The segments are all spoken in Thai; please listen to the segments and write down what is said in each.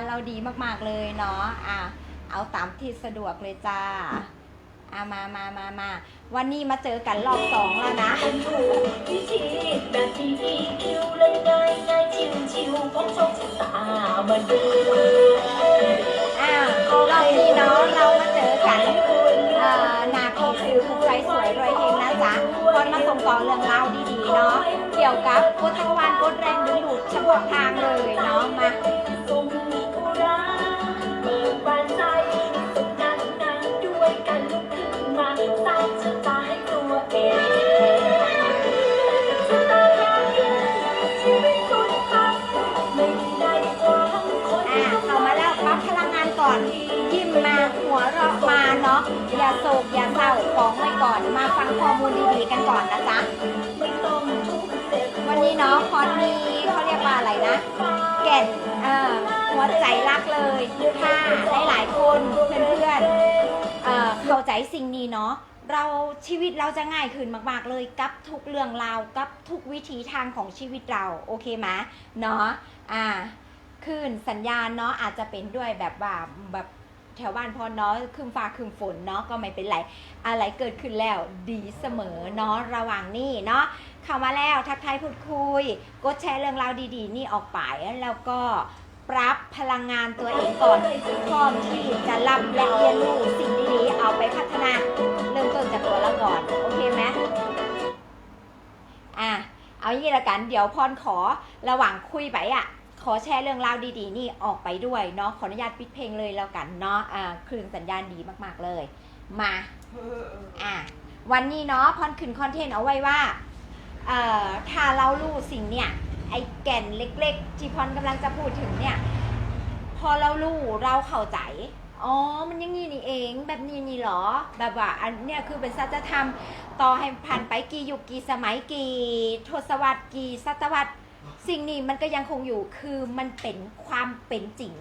คืนสัญญาณเราดีมากๆเลยเนาะอ่าเอาตามที่สะดวกเลยจ้าอ่ามามามามาวันนี้มาเจอกันรอบสองแล้วนะเป็นถูกวิธีแบบที่อีคิวเลยง่ายง่ายชิวชิวพกโชคชะตามาดูอ่ารอบนี้เนาะเรามาเจอกันเอ่อนาโคฟิวทุกใจสวยรวยเฮงนะจ๊ะคนมาส่งต่อเรื่องราวดีๆเนาะเกี่ยวกับกฎจักรวาลกฎแรงดึงดูดเฉพาะทางเลยเนาะมา โศกอย่าเศร้าฟ้องไว้ก่อน มาฟังข้อมูลดีๆกันก่อนนะจ๊ะ วันนี้เนาะคอนมีเขาเรียกว่าอะไรนะ แก่นเอ่อหัวใจรักเลยถ้าหลายๆคนเพื่อนๆเอ่อเข้าใจสิ่งนี้เนาะเราชีวิตเราจะง่ายขึ้นมากๆ เลยกับทุกเรื่องราวกับทุกวิถีทางของชีวิตเราโอเคไหมเนาะอ่าคลื่นสัญญาณเนาะอาจจะเป็นด้วยแบบว่าแบบ แถวบ้านพอเนาะคืมฟ้าคืมฝนเนาะก็ไม่เป็นไร อะไรเกิดขึ้นแล้วดีเสมอเนาะระหว่างนี้เนาะเข้ามาแล้วทักทายพูดคุย กดแชร์เรื่องราวดีๆ นี่ออกไปแล้วก็ปรับพลังงานตัวเองก่อนพร้อมที่จะรับและเรียนรู้สิ่งดีๆเอาไปพัฒนาเริ่มต้นจากตัวเราก่อนโอเคไหมอะเอาอย่างนี้ละกันเดี๋ยวพรขอระหว่างคุยไปอะ ขอแชร์เรื่องราวดีๆ นี่ออกไปด้วยเนาะขออนุญาตปิดเพลงเลยแล้วกันเนาะอ่าคลื่นสัญญาณดีมากๆเลย มาอะวันนี้เนาะพรขึ้นคอนเทนต์เอาไว้ว่าเอ่อถ้าเรารู้สิ่งเนี่ยไอ้แก่นเล็กๆที่พรกำลังจะพูดถึงเนี่ย พอเรารู้เราเข้าใจอ๋อ มันยังงี้นี่เอง แบบนี้นี่หรอ แบบว่า อันเนี่ยคือเป็นสัจธรรม ต่อให้ผ่านไปกี่ยุคกี่สมัยกี่ ทศวรรษกี่ศตวรรษ สิ่งนี้มันก็ยังคงอยู่คือมันเป็นความเป็นจริง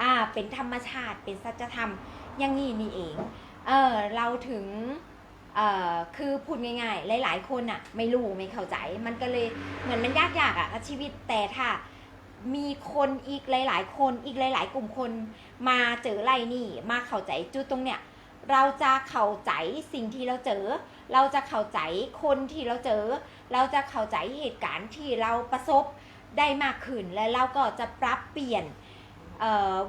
อ่า เป็นธรรมชาติ เป็นสัจธรรมอยังงี้นี่เอง เออเราถึง เอ่อ คือพูดง่ายๆ หลายๆ คนอะไม่รู้ไม่เข้าใจ มันก็เลยเหมือนมันยากๆอะชีวิต แต่ถ้ามีคนอีกหลาย ๆ คนอีกหลาย ๆ กลุ่มคนมาเจอไรนี่ มาเข้าใจจุดตรงเนี้ย เราจะเข้าใจสิ่งที่เราเจอ เราจะเข้าใจคนที่เราเจอ เราจะเข้าใจเหตุการณ์ที่เราประสบได้มากขึ้น และเราก็จะปรับเปลี่ยน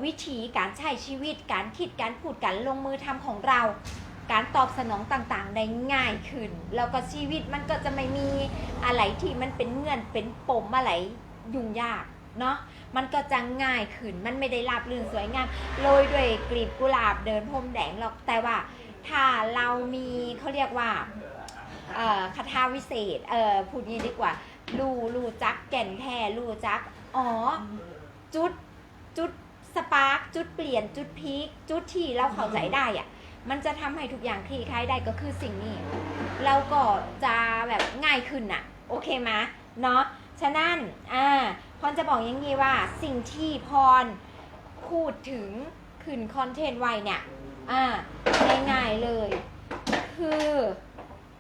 วิธีการใช้ชีวิต การคิด การพูด การลงมือทำของเรา การตอบสนองต่างๆ ได้ง่ายขึ้น แล้วก็ชีวิตมันก็จะไม่มีอะไรที่มันเป็นเงื่อนเป็นปมอะไรยุ่งยากเนาะ มันก็จะง่ายขึ้น มันไม่ได้ราบรื่นสวยงาม โรยด้วยกลีบกุหลาบเดินพรมแดงหรอก แต่ว่า ถ้าเรามีเขาเรียกว่าเอ่อคาถาวิเศษเอ่อพูดงี้ดีกว่า รูรูจักแก่นแท้รูจัก อ๋อ จุดจุดสปาร์กจุดเปลี่ยนจุดพีคจุดที่เราเข้าใจได้อะมันจะทำให้ทุกอย่างคลี่คลายได้ก็คือสิ่งนี้ เราก็จะแบบง่ายขึ้นน่ะ โอเคไหมเนาะฉะนั้นอ่าพรจะบอกอยังงี้ว่าสิ่งที่พรพูดถึงขึ้นคอนเทนต์ไว้เนี่ย อ่าง่ายๆเลย คือ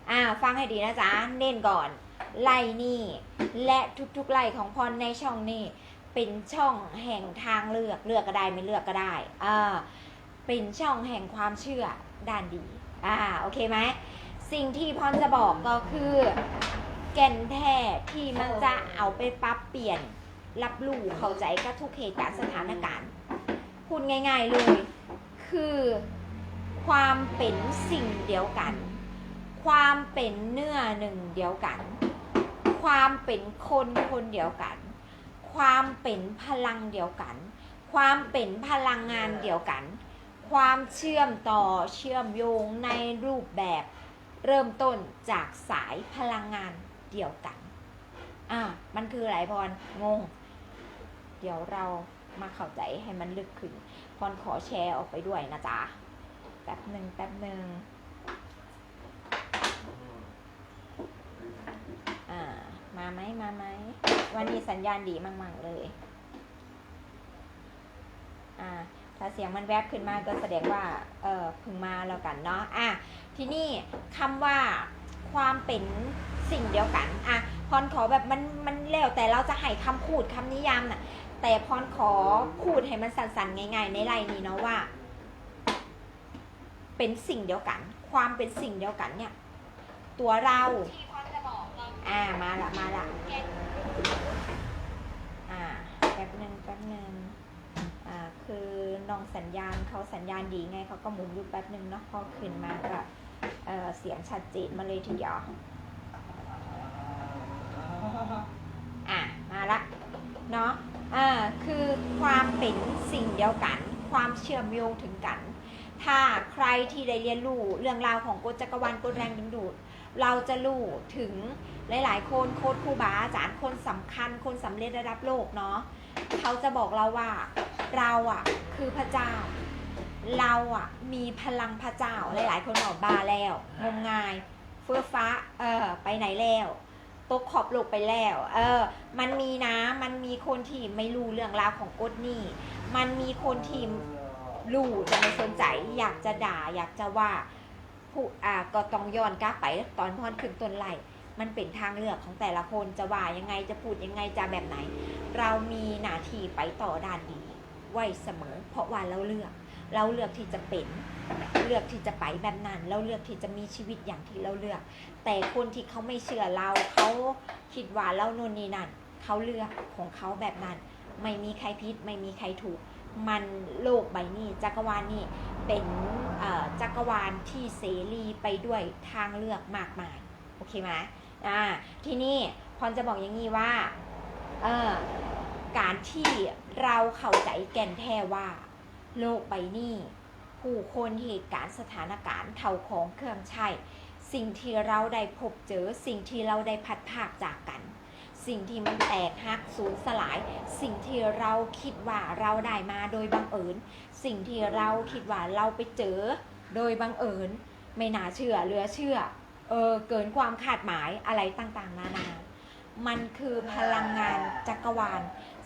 อ่าฟังให้ดีนะจ๊ะเน้นก่อนไล่นี่และทุกๆไล่ของพรในช่องนี้เป็นช่องแห่งทางเลือกเลือกก็ได้ไม่เลือกก็ได้อ่าเป็นช่องแห่งความเชื่อด้านดีอ่าโอเคไหมสิ่งที่พรจะบอกก็คือ แก่นแท้ที่มันจะเอาไปปรับเปลี่ยนรับรู้เข้าใจกับทุกเหตุการณ์สถานการณ์พูดง่าย ๆเลย คือ ความเป็นสิ่งเดียวกัน ความเป็นเนื้อหนึ่งเดียวกัน ความเป็นคนคนเดียวกัน ความเป็นพลังเดียวกัน ความเป็นพลังงานเดียวกัน ความเชื่อมต่อเชื่อมโยงในรูปแบบ เริ่มต้นจากสายพลังงานเดียวกัน อ่า มันคืออะไรพรงง เดี๋ยวเรามาเข้าใจให้มันลึกขึ้นพรขอแชร์ออกไปด้วยนะจ๊ะ แป๊บหนึ่งแป๊บหนึ่งอ่า มาไหมมาไหมวันนี้สัญญาณดีมาก ๆ เลย อ่า ถ้าเสียงมันแวบขึ้นมาก็แสดงว่า เออพึงมาแล้วกันเนาะอะที่นี่คำว่าความเป็นสิ่งเดียวกัน อะพรขอแบบมันมันเร็วแต่เราจะให้คำพูดคำนิยามน่ะ แต่พรขอพูดให้มันสั้นๆง่าย ๆ ในไลน์นี้เนาะว่า เป็นสิ่งเดียวกัน ความเป็นสิ่งเดียวกันเนี่ย ตัวเราอ่ามาละมาละอ่าแป๊บหนึ่งแป๊บหนึ่งอ่าคือน้องสัญญาณเขาสัญญาณดีไงเขาก็หมุนอยู่แป๊บหนึ่งเนาะพอขึ้นมาก็เออเสียงชัดเจนมาเลยทีเดียวอะมาละเนาะอ่าคือความเป็นสิ่งเดียวกัน ความเชื่อมโยงถึงกัน ถ้าใครที่ได้เรียนรู้เรื่องราวของกฎจักรวาลกฎแรงดึงดูด เราจะรู้ถึงหลาย ๆ คนโค้ดครูบาอาจารย์คนสำคัญ คนสำเร็จระดับโลกเนาะเขาจะบอกเราว่าเราอะคือพระเจ้า เราอะมีพลังพระเจ้าหลาย ๆ คนบอกบาแล้วงมงายเฟื่อฟ้าเออไปไหนแล้วตกขอบโลกไปแล้ว เออ มันมีนะ มันมีคนที่ไม่รู้เรื่องราวของกฎนี่ มันมีคนที่ รู้แต่ไม่สนใจอยากจะด่าอยากจะว่าผู้อ่าก็ต้องย้อนกลับไปตอนพอนขึ้นต้นไหลมันเป็นทางเลือกของแต่ละคนจะว่ายังไงจะพูดยังไงจะแบบไหน เรามีหน้าที่ไปต่อด้านดีไว้เสมอ เพราะว่าเราเลือก เราเลือกที่จะเป็นเลือกที่จะไปแบบนั้นเราเลือกที่จะมีชีวิตอย่างที่เราเลือก แต่คนที่เขาไม่เชื่อเราเขาคิดว่าเราโน่นนี่นั่นเขาเลือกของเขาแบบนั้น ไม่มีใครผิดไม่มีใครถูก มันโลกใบนี้ จักรวาลนี่เป็นจักรวาลที่เสรีไปด้วยทางเลือกมากมายโอเคไหมอ่าทีนี้พรจะบอกอย่างนี้ว่าเออการที่เราเข้าใจแก่นแท้ว่า โลกใบนี้ ผู้คนเหตุการณ์สถานการณ์เท่าของเครื่องใช้สิ่งที่เราได้พบเจอสิ่งที่เราได้พัดภาคจากกัน สิ่งที่มันแตกหักสูญสลาย สิ่งที่เราคิดว่าเราได้มาโดยบังเอิญสิ่งที่เราคิดว่าเราไปเจอโดยบังเอิญไม่น่าเชื่อเหลือเชื่อเออเกินความคาดหมายอะไรต่างๆ นานา มันคือพลังงานจักรวาล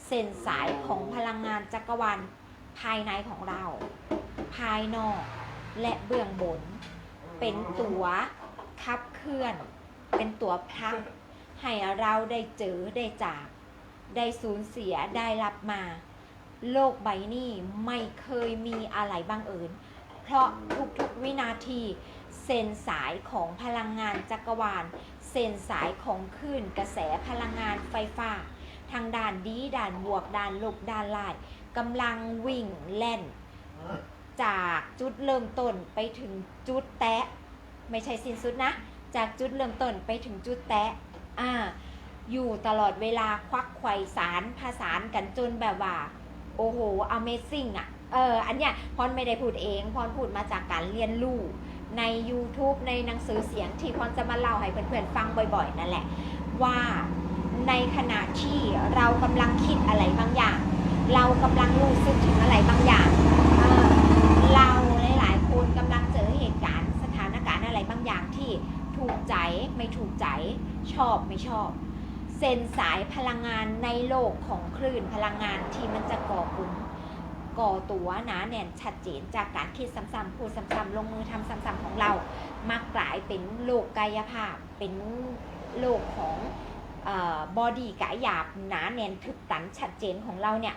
เส้นสายของพลังงานจักรวาลภายในของเรา ภายนอกและเบื้องบน เป็นตัวขับเคลื่อน เป็นตัวพลัก ให้เราได้เจอได้จาก ได้สูญเสียได้รับมา โลกใบนี้ไม่เคยมีอะไรบังเอิญเพราะทุกๆวินาทีเส้นสายของพลังงานจักรวาลเส้นสายของคลื่นกระแสพลังงานไฟฟ้า ทางด้านดีด้านบวกด้านลบด้านลายกำลังวิ่งแล่น จากจุดเริ่มต้นไปถึงจุดแตะ ไม่ใช่สิ้นสุดนะ จากจุดเริ่มต้นไปถึงจุดแตะ อ่าอยู่ตลอดเวลาควักไขว่สารผสานกันจนแบบว่า โอ้โห Amazing อะเอออันเนี้ยพรไม่ได้พูดเองพรพูดมาจากการเรียนรู้ใน YouTube ในหนังสือเสียงที่พรจะมาเล่าให้เพื่อนๆฟังบ่อยๆ นั่นแหละ ว่าในขณะที่เรากำลังคิดอะไรบางอย่าง เรากำลังรู้สึกถึงอะไรบางอย่างเออเราหลายๆคนกำลังเจอเหตุการณ์สถานการณ์อะไรบางอย่างที่ถูกใจไม่ถูกใจ ชอบไม่ชอบ เส้นสายพลังงานในโลกของคลื่นพลังงานที่มันจะก่อกลุ่มก่อตัวหนาแน่นชัดเจนจากการคิดซ้ำๆพูดซ้ำๆลงมือทำซ้ำๆของเรามากลายเป็นโลกกายภาพ เป็นโลกของบอดี้กายหยาบหนาแน่นทึบตันชัดเจนของเราเนี่ย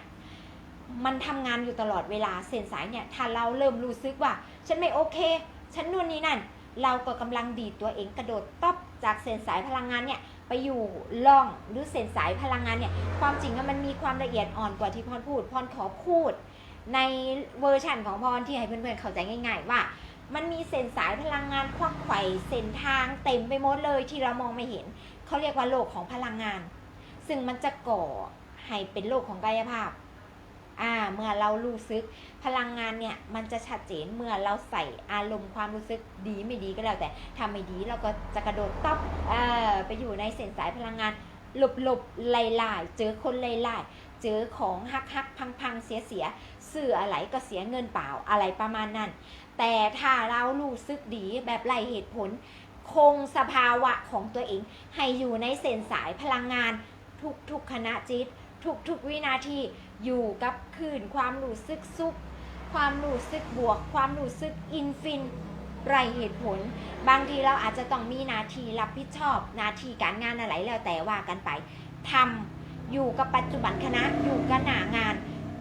มันทำงานอยู่ตลอดเวลาเส้นสายเนี่ยถ้าเราเริ่มรู้สึกว่า ฉันไม่โอเค ฉันนู่นนี่นั่น เราก็กำลังดีตัวเองกระโดดตบ จากเส้นสายพลังงานเนี่ยไปอยู่ล่องหรือเส้นสายพลังงานเนี่ยความจริงอะมันมีความละเอียดอ่อนกว่าที่พรพูดพรขอพูด ในเวอร์ชันของพรที่ให้เพื่อนๆเข้าใจง่าย ๆ ว่า มันมีเส้นสายพลังงานควักไข่เส้นทางเต็มไปหมดเลยที่เรามองไม่เห็นเขาเรียกว่าโลกของพลังงาน ซึ่งมันจะก่อให้เป็นโลกของกายภาพ อ่าเมื่อเรารู้สึกพลังงานเนี่ยมันจะชัดเจนเมื่อเราใส่อารมณ์ความรู้สึกดีไม่ดีก็แล้วแต่ถ้าไม่ดีเราก็จะกระโดดต๊อบเอ่อไปอยู่ในเส้นสายพลังงานหลบหลบไล่ไล่เจอคนไล่ไล่เจอของฮักฮักพังพังเสียเสียซื้ออะไรก็เสียเงินเปล่าอะไรประมาณนั้น แต่ถ้าเรารู้สึกดีแบบไล่เหตุผล คงสภาวะของตัวเอง ให้อยู่ในเส้นสายพลังงานทุกทุกขณะจิตทุกทุกวินาที อยู่กับคืนความรู้สึกสุข ความรู้สึกบวก ความรู้สึกอินฟินไรเหตุผล บางทีเราอาจจะต้องมีหนาทีรับผิดชอบหนาทีการงานอะไรแล้วแต่ว่ากันไปทำอยู่กับปัจจุบันคณะอยู่กับหน้างาน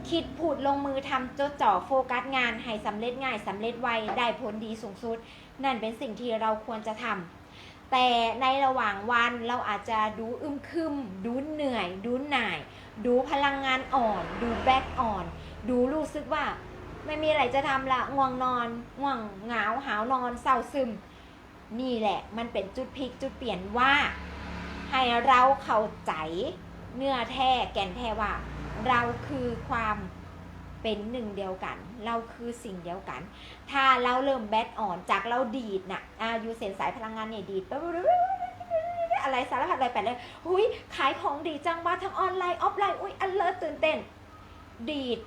คิดพูดลงมือทำจดจ่อโฟกัสงานให้สำเร็จง่ายสำเร็จไวได้ผลดีสูงสุด นั่นเป็นสิ่งที่เราควรจะทำแต่ในระหว่างวันเราอาจจะดูอึมครึมดูเหนื่อยดูหน่าย ดูพลังงานอ่อน ดูแบกอ่อน ดูรู้สึกว่า ไม่มีอะไรจะทำละง่วงนอนง่วงเหงาหาวนอนเศร้าซึม นี่แหละมันเป็นจุดพลิกจุดเปลี่ยนว่า ให้เราเข้าใจเนื้อแท้แก่นแท้ว่า เราคือความเป็นหนึ่งเดียวกัน เราคือสิ่งเดียวกัน ถ้าเราเริ่มแบตอ่อนจากเราดีดน่ะอายูเส้นสายพลังงานเนี่ยดีดปั๊บ อะไรสารพัดอะไรแปดเลยหุยขายของดีจังว่าทั้งออนไลน์ออฟไลน์อุ้ยอันเลิศตื่นเต้น ดีด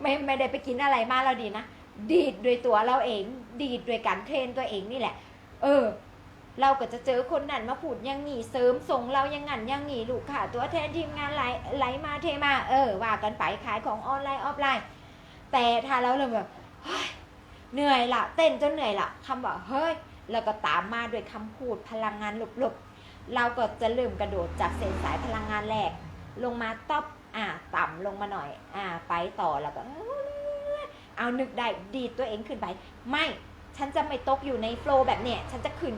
ไม่ไม่ได้ไปกินอะไรมาเราดีนะดีดด้วยตัวเราเอง ดีดด้วยการเทรนตัวเองนี่แหละ เออ เราก็จะเจอคนนั้นมาพูดยังหงี้เสริมส่งเรายังงั้นยังหงี้ลูกค่ะ ตัวแทนทีมงานไหลไหลมาเทมาเออว่ากันไปขายของออนไลน์ออฟไลน์ แต่ถ้าเราเริ่มแบบเฮ้ยเหนื่อยละเต้นจนเหนื่อยละคำว่าเฮ้ยแล้วก็ตามมาด้วยคำพูดพลังงานหลบๆ เราก็จะเริ่มกระโดดจากเส้นสายพลังงานแรก ลงมาต๊อปอ่าต่ำลงมาหน่อย อ่า ไปต่อแล้วก็เอานึกได้ดีตัวเองขึ้นไป ไม่ฉันจะไม่ตกอยู่ในโฟล์แบบเนี้ยฉันจะขึ้น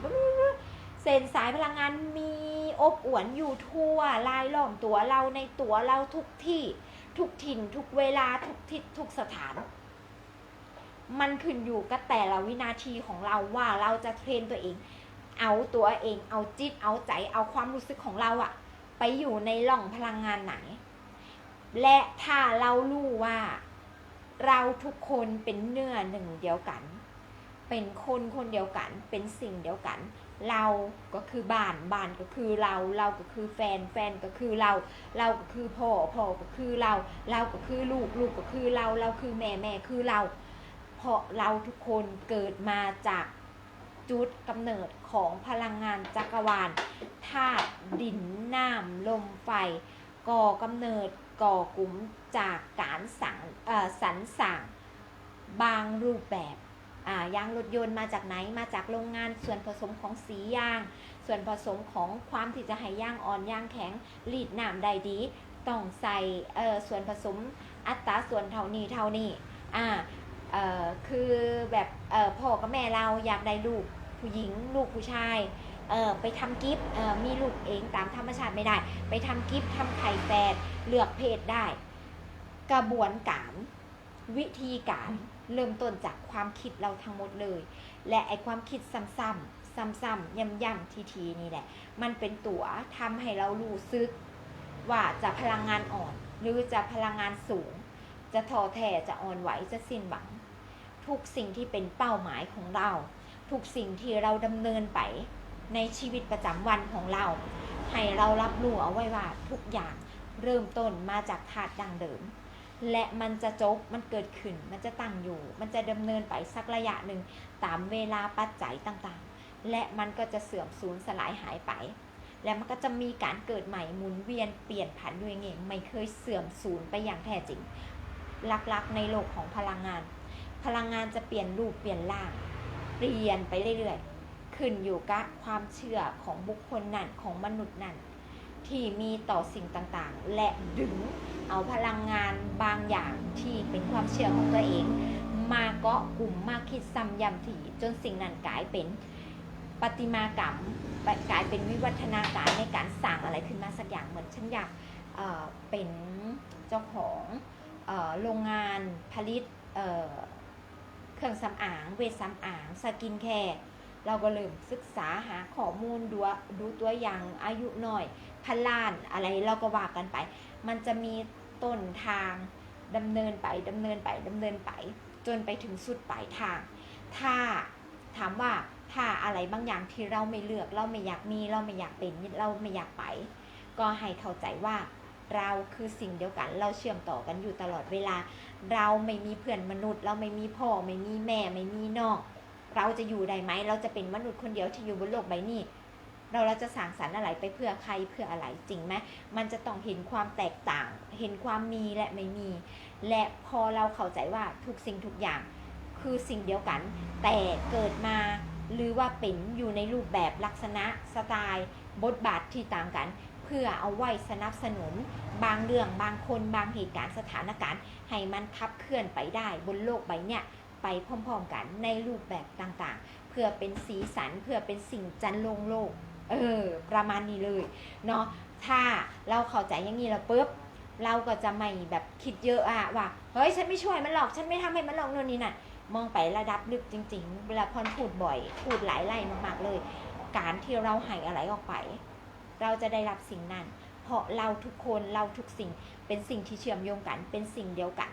เส้นสายพลังงานมีอบอวนอยู่ทั่วลายล้อมตัวเราในตัวเราทุกที่ทุกถิ่นทุกเวลาทุกทิศทุกสถาน มันขึ้นอยู่กับแต่ละวินาทีของเราว่าเราจะเทรนตัวเอง เอาตัวเอง เอาจิต เอาใจ เอาความรู้สึกของเราอะไปอยู่ในหล่องพลังงานไหน และถ้าเรารู้ว่า เราทุกคนเป็นเนื้อหนึ่งเดียวกัน เป็นคนคนเดียวกัน เป็นสิ่งเดียวกัน เราก็คือบ้านบ้านก็คือเรา เราก็คือแฟนแฟนก็คือเรา เราก็คือพ่อพ่อก็คือเรา เราก็คือลูกลูกก็คือเรา เราคือแม่แม่คือเรา เพราะเราทุกคนเกิดมาจาก จุดกำเนิดของพลังงานจักรวาลธาตุดินน้ำลมไฟ ก่อกำเนิดก่อกลุ่มจากการสังสรรสั่งบางรูปแบบยางรถยนต์มาจากไหนมาจากโรงงานส่วนผสมของสียาง ส่วนผสมของความที่จะให้ย่างอ่อนย่างแข็งรีดน้ำได้ดี ต้องใส่ส่วนผสมอัตราส่วนเท่านี้เท่านี้อ่า เอ่อคือแบบเอ่อพ่อกับแม่เราอยากได้ลูกผู้หญิงลูกผู้ชายเออไปทำกิฟต์เออมีลูกเองตามธรรมชาติไม่ได้ ไปทำกิฟต์ทำไข่แฝดเลือกเพศได้ กระบวนการ วิธีการเริ่มต้นจากความคิดเราทั้งหมดเลย และไอความคิดซ้ำๆซ้ำๆย่ำๆทีๆนี่แหละ มันเป็นตัวทำให้เรารู้สึกว่าจะพลังงานอ่อน หรือจะพลังงานสูง จะท้อแท้จะอ่อนไหวจะสิ้นหวัง ทุกสิ่งที่เป็นเป้าหมายของเรา ทุกสิ่งที่เราดำเนินไปในชีวิตประจำวันของเรา ให้เรารับรู้เอาไว้ว่าทุกอย่างเริ่มต้นมาจากธาตุดังเดิม และมันจะจบมันเกิดขึ้น มันจะตั้งอยู่ มันจะดำเนินไปสักระยะหนึ่งตามเวลาปัจจัยต่างๆ และมันก็จะเสื่อมสูญสลายหายไป และมันก็จะมีการเกิดใหม่หมุนเวียนเปลี่ยนผันอยู่อย่างเงี้ยไม่เคยเสื่อมสูญไปอย่างแท้จริง ลักๆ ในโลกของพลังงาน พลังงานจะเปลี่ยนรูปเปลี่ยนร่าง เปลี่ยนไปเรื่อยๆ ขึ้นอยู่กับความเชื่อของบุคคลนั้นของมนุษย์นั้นที่มีต่อสิ่งต่างๆ และดึงเอาพลังงานบางอย่างที่เป็นความเชื่อของตัวเอง มาเกาะกลุ่มมาคิดซ้ำย้ำถี่จนสิ่งนั้นกลายเป็นประติมากรรมกลายเป็นวิวัฒนาการในการสร้างอะไรขึ้นมาสักอย่างเหมือนฉันอยากเอ่อเป็นเจ้าของ โรงงานผลิตเเครื่องสำอางเวชสำอางสกินแคร์เราก็เริ่มศึกษาหาข้อมูลดูดูตัวอย่างอายุหน้อยพันล้านอะไรเราก็ว่ากันไป มันจะมีต้นทางดำเนินไปดำเนินไปดำเนินไป จนไปถึงสุดปลายทาง ถ้าถามว่าถ้าอะไรบางอย่างที่เราไม่เลือก เราไม่อยากมีเราไม่อยากเป็นเราไม่อยากไป ก็ให้เข้าใจว่า เราคือสิ่งเดียวกัน เราเชื่อมต่อกันอยู่ตลอดเวลา เราไม่มีเพื่อนมนุษย์ เราไม่มีพ่อไม่มีแม่ไม่มีน้องเราจะอยู่ได้ไหมเราจะเป็นมนุษย์คนเดียวที่อยู่บนโลกใบนี้เราเราจะสร้างสรรค์อะไรไปเพื่อใครเพื่ออะไรจริงไหมมันจะต้องเห็นความแตกต่าง เห็นความมีและไม่มี และพอเราเข้าใจว่าทุกสิ่งทุกอย่างคือสิ่งเดียวกัน แต่เกิดมาหรือว่าเป็นอยู่ในรูปแบบลักษณะสไตล์ บทบาทที่ต่างกัน พื่อเอาไว้สนับสนุน บางเรื่องบางคนบางเหตุการณ์สถานการณ์ ให้มันขับเคลื่อนไปได้บนโลกใบเนี้ยไปพร้อมๆกันในรูปแบบต่างๆ เพื่อเป็นสีสันเพื่อเป็นสิ่งจันลงโลกเออประมาณนี้เลยเนาะถ้าเราเข้าใจอย่างนี้แล้วปุ๊บเราก็จะไม่แบบคิดเยอะอะว่าเฮ้ยฉันไม่ช่วยมันหรอกฉันไม่ทำให้มันหรอกโน่นนี่น่ะมองไประดับลึกจริง ๆ เวลาพรพูดบ่อย พูดหลายไล่มากๆเลย การที่เราให้อะไรออกไป เราจะได้รับสิ่งนั้น เพราะเราทุกคนเราทุกสิ่งเป็นสิ่งที่เชื่อมโยงกันเป็นสิ่งเดียวกัน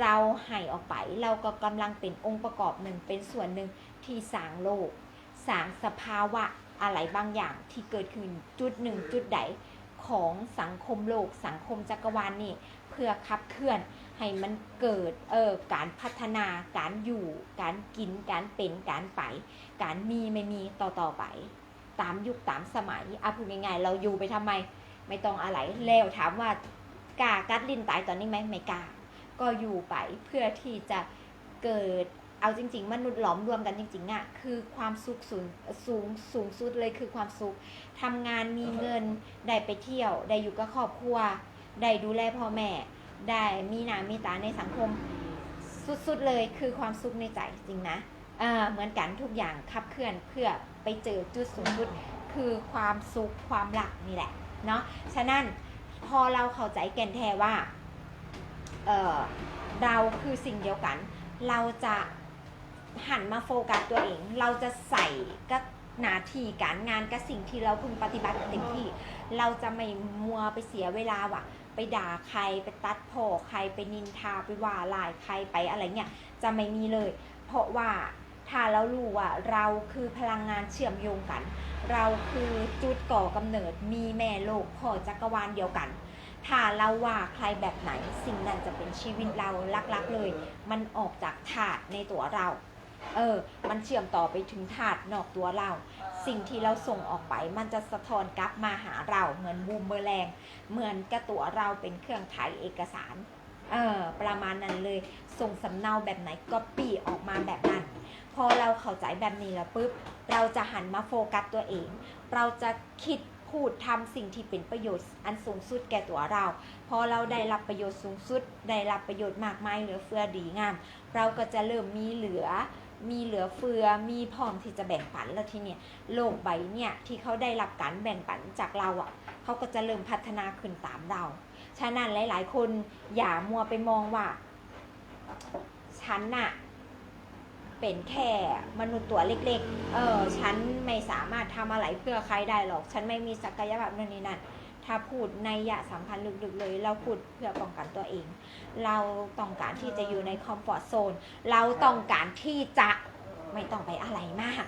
เราให้ออกไปเราก็กำลังเป็นองค์ประกอบหนึ่งเป็นส่วนหนึ่งที่สร้างโลกสร้างสภาวะอะไรบางอย่างที่เกิดขึ้นจุดหนึ่งจุดใดของสังคมโลกสังคมจักรวาลนี่เพื่อขับเคลื่อนให้มันเกิดเออการพัฒนาการอยู่ การกินการเป็นการไป การมีไม่มีต่อต่อไป ตามยุคตามสมัยอะพูดง่ายๆเราอยู่ไปทำไม ไม่ต้องอะไรแล้วถามว่ากล้ากัดลิ้นตายตอนนี้ไหมไม่กล้าก็อยู่ไปเพื่อที่จะเกิดเอาจริง ๆ มนุษย์หลอมรวมกันจริงๆอะ่ะคือความสุขสูงสูงสูงสุดเลยคือความสุขทำงานมีเงินได้ไปเที่ยว ได้อยู่กับครอบครัว ได้ดูแลพ่อแม่ ได้มีหนามีตาในสังคม สุดๆเลยคือความสุขในใจจริงนะ เหมือนกันทุกอย่างขับเคลื่อนเพื่อไปเจอจุดสูงสุดคือความสุขความรักนี่แหละเนาะฉะนั้นพอเราเข้าใจแก่นแท้ว่าเเราคือสิ่งเดียวกัน เราจะหันมาโฟกัสตัวเอง เราจะใส่กับหน้าที่การงานกับสิ่งที่เราพึงปฏิบัติเต็มที่ เราจะไม่มัวไปเสียเวลาว่ะ ไปด่าใครไปตัดพ่อใครไปนินทาไปว่าลายใครไปอะไรเงี้ยจะไม่มีเลย เพราะว่า ถ้าเรารู้ว่าเราคือพลังงานเชื่อมโยงกัน เราคือจุดก่อกำเนิดมีแม่โลกพ่อจักรวาลเดียวกัน ถ้าเราว่าใครแบบไหนสิ่งนั้นจะเป็นชีวิตเราลักๆเลย มันออกจากถาดในตัวเรา เออ มันเชื่อมต่อไปถึงถาดนอกตัวเรา สิ่งที่เราส่งออกไปมันจะสะท้อนกลับมาหาเราเหมือนบูมเบอร์แรง เหมือนกับตัวเราเป็นเครื่องถ่ายเอกสารเออประมาณนั้นเลย ส่งสำเนาแบบไหนก็ปี้ออกมาแบบนั้น พอเราเข้าใจแบบนี้แล้วปุ๊บ เราจะหันมาโฟกัสตัวเอง เราจะคิดพูดทำสิ่งที่เป็นประโยชน์อันสูงสุดแก่ตัวเรา พอเราได้รับประโยชน์สูงสุด ได้รับประโยชน์มากมายเหลือเฟือดีงาม เราก็จะเริ่มมีเหลือ มีเหลือเฟือ มีพร้อมที่จะแบ่งปันแล้วทีเนี้ยโลกใบเนี่ยที่เขาได้รับการแบ่งปันจากเราอะเขาก็จะเริ่มพัฒนาขึ้นตามเรา ฉะนั้นหลาย ๆ คนอย่ามัวไปมองว่า ฉันน่ะ เป็นแค่มนุษย์ตัวเล็กๆ เออฉันไม่สามารถทำอะไรเพื่อใครได้หรอก ฉันไม่มีศักยภาพนั่นนี่นั่นถ้าพูดในยะสัมพันธ์ลึกๆเลย เราพูดเพื่อป้องกันตัวเอง เราต้องการที่จะอยู่ในคอมฟอร์ทโซน เราต้องการที่จะไม่ต้องไปอะไรมาก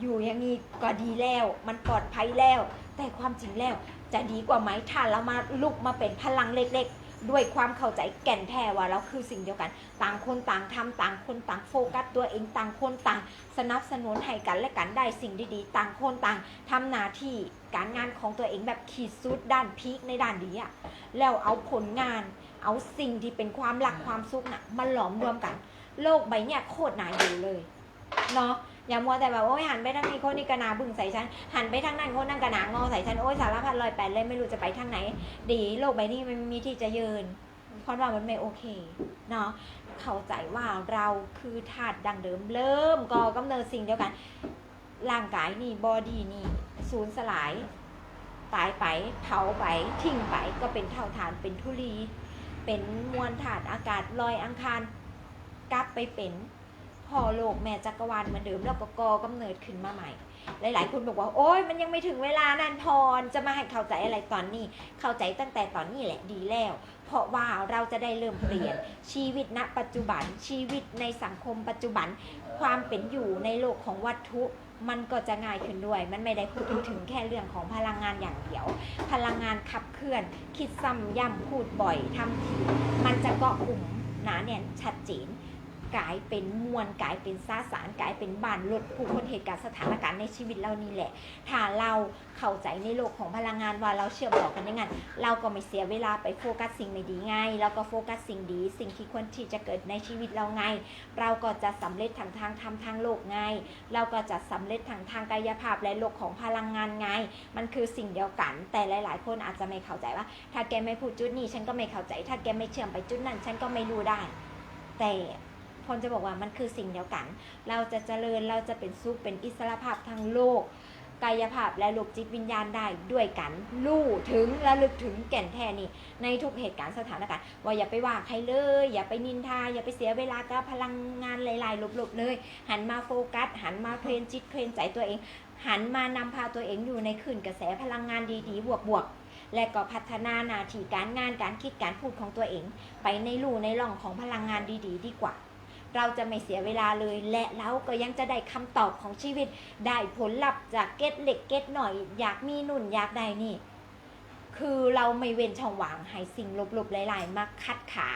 อยู่อย่างนี้ก็ดีแล้ว มันปลอดภัยแล้ว แต่ความจริงแล้วจะดีกว่าไหมถ้าเรามาลุกมาเป็นพลังเล็กๆ ด้วยความเข้าใจแก่นแท้ว่าเราคือสิ่งเดียวกัน ต่างคนต่างทำต่างคนต่างโฟกัสตัวเองต่างคนต่าง สนับสนุนให้กันและกันได้สิ่งดีๆ ต่างคนต่างทำหน้าที่การงานของตัวเองแบบขีดสุดด้านพีคในด้านดีอะแล้วเอาผลงานเอาสิ่งที่เป็นความรักความสุขน่ะมาหลอมรวมกัน โลกใบเนี้ยโคตรหนาอยู่เลยเนาะ อย่ามัวแต่แบบโอ้ยหันไปทางนี้คนนี้กระนาบึ้งใส่ฉันหันไปทางนั้นคนนั้นกระนางอใส่ฉันโอ้ยสารพัดลอยแปดเลยไม่รู้จะไปทางไหน ดีโลกใบนี้มันมีที่จะยืนเพราะว่ามันไม่โอเคเนาะเข้าใจว่าเราคือธาตุดังเดิมเริ่มก่อกำเนิดสิ่งเดียวกัน ร่างกายนี่บอดี้นี่สูญสลาย ตายไปเผาไปทิ้งไปก็เป็นเท่าฐานเป็นธุลี เป็นมวลธาตุอากาศลอยอังคารกลับไปเป็น พ่อโลกแม่จักรวาลเหมือนเดิมแล้วก็กอกำเนิดขึ้นมาใหม่ หลาย ๆ คนบอกว่าโอ๊ยมันยังไม่ถึงเวลานั่นพรจะมาให้เข้าใจอะไรตอนนี้ เข้าใจตั้งแต่ตอนนี้แหละดีแล้ว เพราะว่าเราจะได้เริ่มเปลี่ยนชีวิตณ ปัจจุบันชีวิตในสังคมปัจจุบันความเป็นอยู่ในโลกของวัตถุมันก็จะง่ายขึ้นด้วย มันไม่ได้พูดถึงแค่เรื่องของพลังงานอย่างเดียว พลังงานขับเคลื่อน คิดซ้ำย้ำพูดบ่อยทำที มันจะเกาะกลุ่มหนาแน่นชัดเจน กลายเป็นมวลกลายเป็นซาสารกลายเป็นบานลดผู้คนเหตุการณ์สถานการณ์ในชีวิตเรานี่แหละ ถ้าเราเข้าใจในโลกของพลังงานว่าเราเชื่อมต่อกันยังไงเราก็ไม่เสียเวลาไปโฟกัสสิ่งไม่ดีไงเราก็โฟกัสสิ่งดี สิ่งที่ควรที่จะเกิดในชีวิตเราไง เราก็จะสำเร็จทางทางธรรมทางโลกไง เราก็จะสำเร็จทางทางกายภาพและโลกของพลังงานไง มันคือสิ่งเดียวกัน แต่หลาย ๆ คนอาจจะไม่เข้าใจว่า ถ้าแกไม่พูดจุดนี้ฉันก็ไม่เข้าใจ ถ้าแกไม่เชื่อมไปจุดนั้นฉันก็ไม่รู้ได้ แต่ พลจะบอกว่ามันคือสิ่งเดียวกัน เราจะเจริญเราจะเป็นสุขเป็นอิสระภาพทางโลก กายภาพและโลกจิตวิญญาณได้ด้วยกันรู้ถึงระลึกถึงแก่นแท้นี่ในทุกเหตุการณ์สถานการณ์ว่าอย่าไปว่าใครเลย อย่าไปนินทา อย่าไปเสียเวลากับพลังงานหลายๆลบๆเลย หันมาโฟกัส หันมาเทรนจิตเทรนใจตัวเอง หันมานำพาตัวเองอยู่ในคลื่นกระแสพลังงานดีๆบวกๆและก็พัฒนาหนาทีการงานการคิดการพูดของตัวเอง ไปในรูในร่องของพลังงานดี ๆ ดีกว่า เราจะไม่เสียเวลาเลย และเราก็ยังจะได้คำตอบของชีวิต ได้ผลลัพธ์จากเก็ตเล็กเก็ตหน่อย อยากมีนุ่นอยากได้นี่ คือเราไม่เว้นช่องว่างให้สิ่งลบๆหลายๆมาคัดขา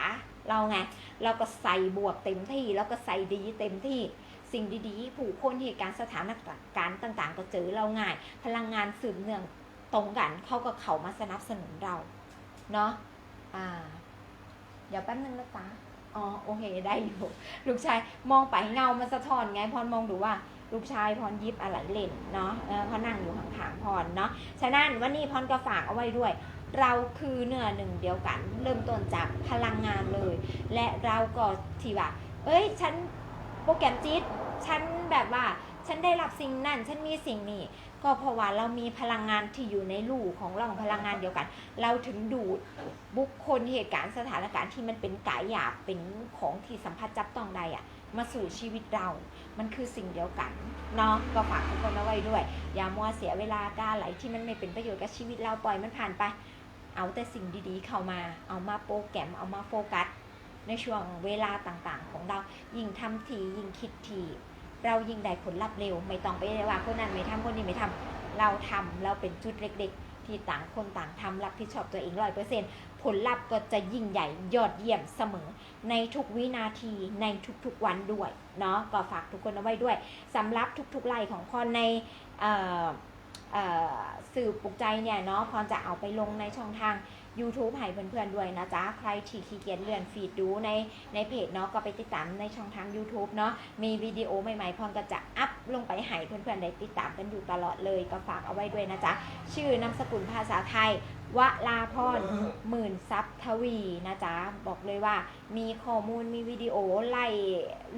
เราไง เราก็ใส่บวกเต็มที่ แล้วก็ใส่ดีเต็มที่ สิ่งดีๆ ผู้คนเหตุการณ์สถานการณ์ต่าง ๆ ก็เจอเราง่าย พลังงานสืบเนื่องตรงกันเขาก็เขามาสนับสนุนเรา เนาะอ่า เดี๋ยวแป๊บนึงนะจ๊ะ อ๋อโอเคได้อยู่ลูกชายมองไปเงามันสะท้อนไงพรมองดูว่าลูกชายพรยิบอะไรเล่นเนาะเออพอนั่งอยู่ห่างๆพรเนาะฉะนั้นวันนี้พรก็ฝากเอาไว้ด้วย เราคือเนื้อหนึ่งเดียวกัน เริ่มต้นจากพลังงานเลย และเราก็ที่ว่าเอ้ยฉันโปรแกรมจิตฉันแบบว่า ฉันได้รับสิ่งนั่นฉันมีสิ่งนี้ ก็เพราะว่าเรามีพลังงานที่อยู่ในรูของร่องพลังงานเดียวกัน เราถึงดูดบุคคลเหตุการณ์สถานการณ์ที่มันเป็นกายหยาบเป็นของที่สัมผัสจับต้องได้อะมาสู่ชีวิตเรา มันคือสิ่งเดียวกันเนาะก็ฝากทุกคนเอาไว้ด้วย อย่ามัวเสียเวลาการไหลที่มันไม่เป็นประโยชน์กับชีวิตเราปล่อยมันผ่านไป เอาแต่สิ่งดีๆเข้ามา เอามาโปรแกรม เอามาโฟกัส ในช่วงเวลาต่างๆ ของเรา ยิ่งทำทียิ่งคิดที เรายิ่งได้ผลลัพธ์เร็ว ไม่ต้องไปว่าคนนั้นไม่ทำคนนี้ไม่ทำเราทำเราเป็นจุดเล็ก ๆ ที่ต่างคนต่างทำรับผิดชอบตัวเองร้อยเปอร์เซ็นต์ผลลัพธ์ก็จะยิ่งใหญ่ยอดเยี่ยมเสมอ ในทุกวินาทีในทุกๆวันด้วยเนาะก็ฝากทุกคนเอาไว้ด้วยสำหรับทุกๆไลน์ของพรในเอ่อ สื่อปลุกใจเนี่ยเนาะพรจะเอาไปลงในช่องทาง YouTube ให้เพื่อนๆด้วยนะจ๊ะ ใครที่ขี้เกียจเลื่อนฟีดดูในในเพจเนาะก็ไปติดตามในช่องทาง YouTube เนาะมีวิดีโอใหม่ๆพรก็จะอัพลงไปให้เพื่อนๆได้ติดตามกันอยู่ตลอดเลยก็ฝากเอาไว้ด้วยนะจ๊ะ ชื่อนามสกุลภาษาไทย วลาพรหมื่นซับทวีนะจ๊ะ บอกเลยว่า มีข้อมูลมีวิดีโอไล่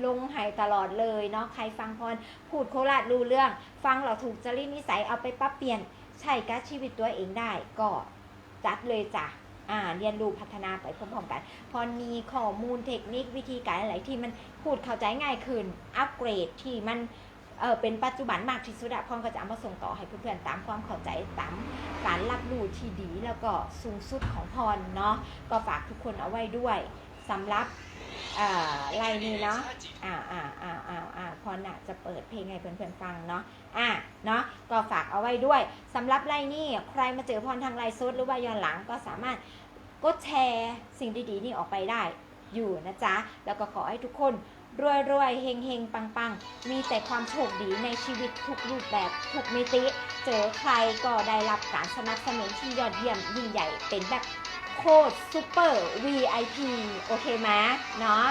ลงให้ตลอดเลยเนาะใครฟังพรพูดโคราชรู้เรื่อง ฟังเราถูกจริตนิสัยเอาไปปรับเปลี่ยนใช้กับชีวิตตัวเองได้ก็จัดเลยจ้ะอ่าเรียนรู้พัฒนาไปพร้อมๆกันพอมีข้อมูลเทคนิควิธีการอะไรที่มันพูดเข้าใจง่ายขึ้น อัปเกรดที่มันเออเป็นปัจจุบันมากที่สุดอะพรก็จะเอามาส่งต่อให้เพื่อนๆตามความเข้าใจตาม การรับรู้ที่ดีแล้วก็สูงสุดของพรเนาะก็ฝากทุกคนเอาไว้ด้วยสำหรับไลน์นี้เนาะอ่าอ่าอ่าอ่าอ่าพรน่ะจะเปิดเพลงให้เพื่อนๆฟังเนาะอ่าเนาะก็ฝากเอาไว้ด้วยสำหรับไลน์นี่ใครมาเจอพรทางไลน์สดหรือว่าย้อนหลังก็สามารถกดแชร์สิ่งดีๆนี่ออกไปได้อยู่นะจ๊ะ แล้วก็ขอให้ทุกคน รวยรวยๆเฮงเฮงปังปังมีแต่ความโชคดีในชีวิตทุกรูปแบบทุกมิติ เจอใครก็ได้รับการสนับสนุนที่ยอดเยี่ยมยิ่งใหญ่เป็นแบบโคตรซูเปอร์ VIP โอเคไหมเนาะ